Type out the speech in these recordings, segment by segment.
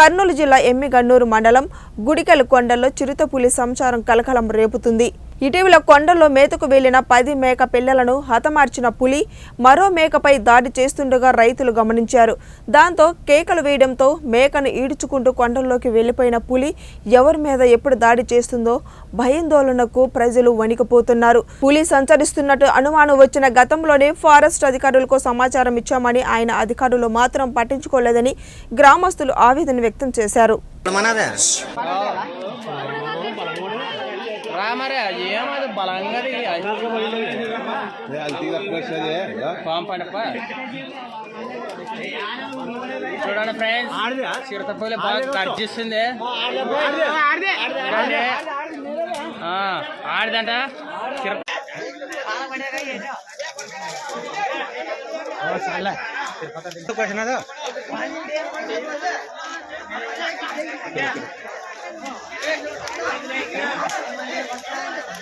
కర్నూలు జిల్లా ఎమ్మిగన్నూరు మండలం గుడికల కొండల్లో చిరుతపులి సంచారం కలకలం రేపుతుంది. ఇటీవల కొండల్లో మేతకు వెళ్ళిన పది మేక పిల్లలను హతమార్చిన పులి మరో మేకపై దాడి చేస్తుండగా రైతులు గమనించారు. దాంతో కేకలు వేయడంతో మేకను ఈడ్చుకుంటూ కొండల్లోకి వెళ్ళిపోయిన పులి ఎవరి మీద ఎప్పుడు దాడి చేస్తుందో భయాందోళనకు ప్రజలు వణికిపోతున్నారు. పులి సంచరిస్తున్నట్టు అనుమానం వచ్చిన గతంలోనే ఫారెస్ట్ అధికారులకు సమాచారం ఇచ్చామని ఆయన అధికారులు మాత్రం పట్టించుకోలేదని గ్రామస్తులు ఆవేదన వ్యక్తం చేశారు. మనదే రామరే ఏమది? బలంగా దిగి పంపండప్ప. చూడండి ఫ్రెండ్స్ చిరుతపల్లి బాగా. ఆ, ఆడిదంట. చిర క్వశ్చన్ అదో.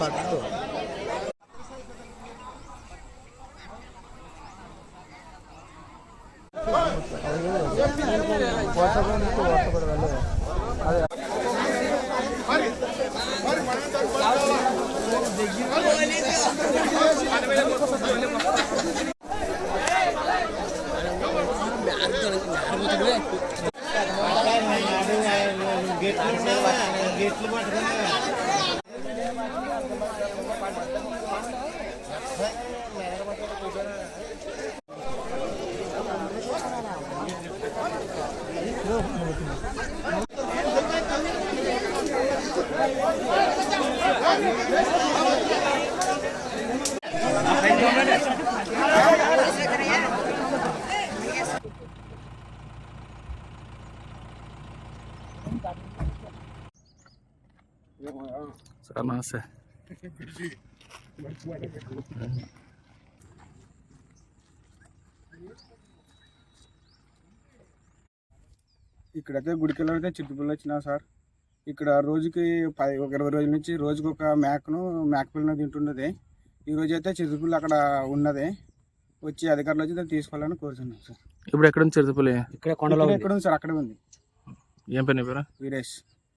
পার্ক তো గేట్లు గేట్లు పట్టుకున్నా సార్ నమస్తే ఇక్కడైతే గుడికెళ్ళి అయితే చిట్టుపిల్ల వచ్చినా సార్. ఇక్కడ రోజుకి పది ఒక ఇరవై రోజుల నుంచి రోజుకి ఒక మేకను మేక పిల్లని తింటున్నది ఈ రోజు అయితే చిరుతపుల్లి అక్కడ ఉన్నది. వచ్చి అధికారులు వచ్చి దాన్ని తీసుకోవాలని కోరుతున్నాం సార్. ఇప్పుడు ఎక్కడ ఉంది చిరుతపల్లి? ఇక్కడ ఇక్కడ ఎక్కడ ఉంది సార్? అక్కడే ఉంది. ఏం పని పేరు? వీరేష్.